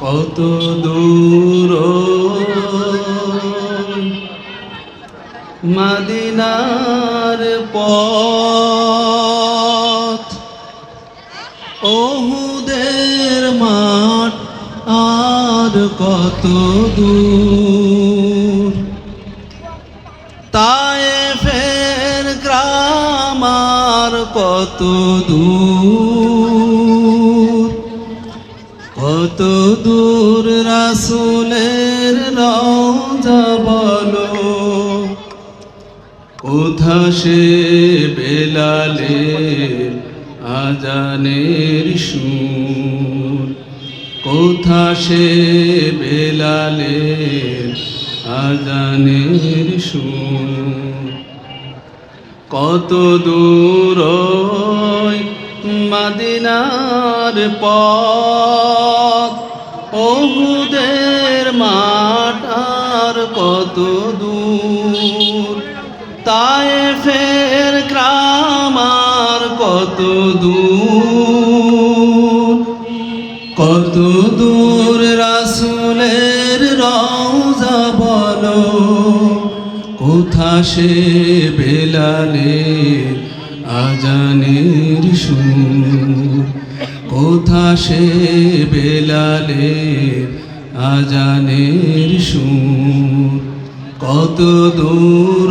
কত দূর? মদিনার পথ ওহুদের মাঠ আর কত দূর? তায়েফের গ্রাম আর কত দূর? কোথা সে বেলালের আজানের সুর? কোথা সে বেলালের আজানের সুর? কত দূর মাদিনার পথ? ওহুদের মাঠ আর কত দূর? তায়েফের গ্রাম আর কত দূর? কত দূর রাসুলের রওজা বলো? কোথা সে বেলালে আজানের সুর? কোথা সে বেলালে আজানের সুর? কত দূর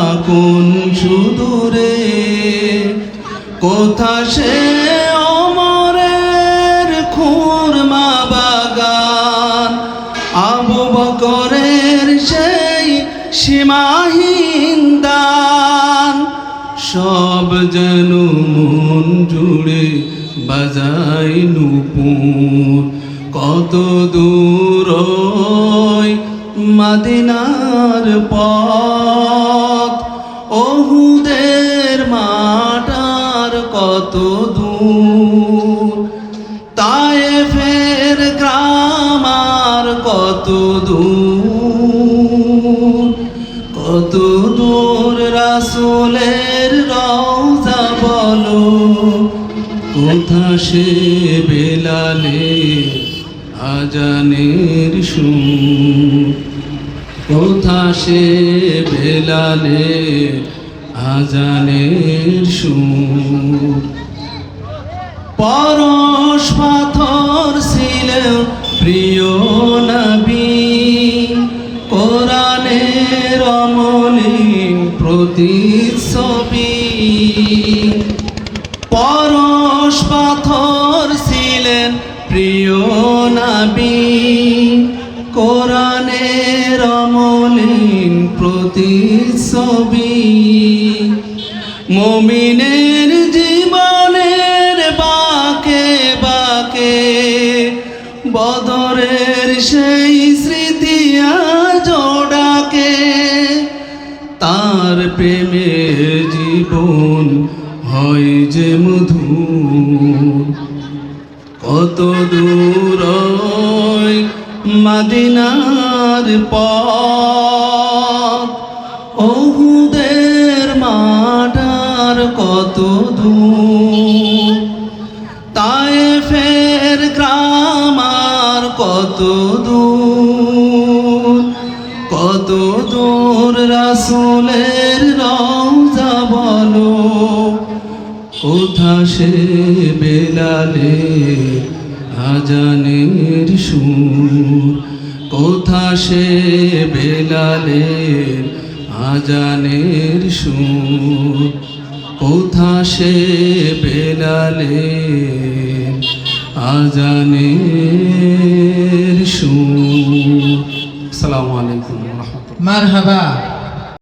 কোন সুদূরে? কোথা সে অমরের খুরমা বাগান? আবু বকরের সেই সীমাহীন দান। সব যেন মন জুড়ে বাজাই নুপুর। কত দূর মাদিনার পথ। ওহুদের মাটার কত দূর? তায়েফের গ্রাম আর কত দূর? কত দূর রাসুলের রওজা বলো? কোথা সে বেলালে আজানের সুর? কোথা সে বেলালে আজানের সুর। পরশ পাথর ছিল প্রিয় নবী। কোরআনের অমলিন প্রতিচ্ছবি পরশ পাথর ছিলেন প্রিয় নবী। কোরআনের অমলিন প্রতিচ্ছবি। মমিনের জীবনের বাকে বাকে, বদরের সেই স্মৃতি জোড়াকে তার প্রেমের জীবন হয় যে মধু কত দূর মাদিনার পথ। ওহুদের মাটার কত দূর। তায়েফের গ্রাম আর কত দূর। কত দূর রাসুলের রওজা বলো। কোথা সে বেলালে আজানের সুর কোথা সে বেলালের আজানের সুর কোথা সে বেলালে আজানের সুর। সালামু আলাইকুম মারহাবা।